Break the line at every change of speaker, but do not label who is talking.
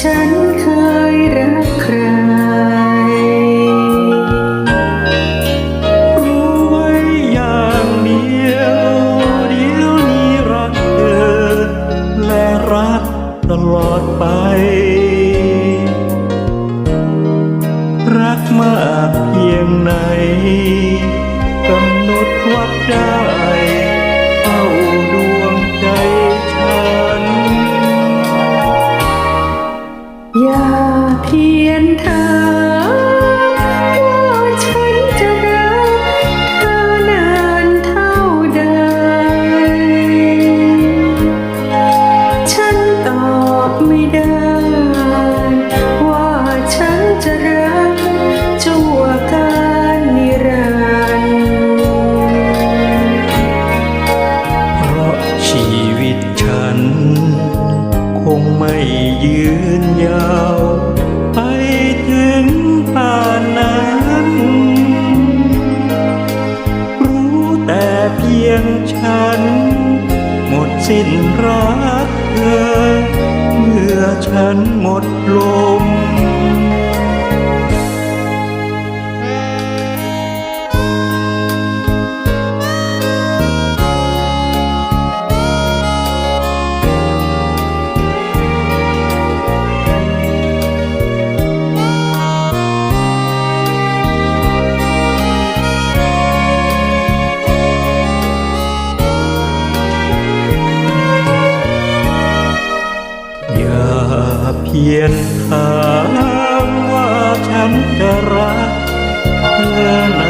ฉันเคยรักใคร
รู้ไว้อย่างเดียวเดี๋ยวนี้รักเธอ และรักตลอดไป รักมากเพียงไหนกำหนดวัดได้
เพียนถามว่าฉันจะรักเธอนานเท่าใด ฉันตอบไม่ได้
ยงฉัน หมดสิ้นรักเธอเมื่อฉันหมดลม ขียนถามว่าฉันจะรักเธอ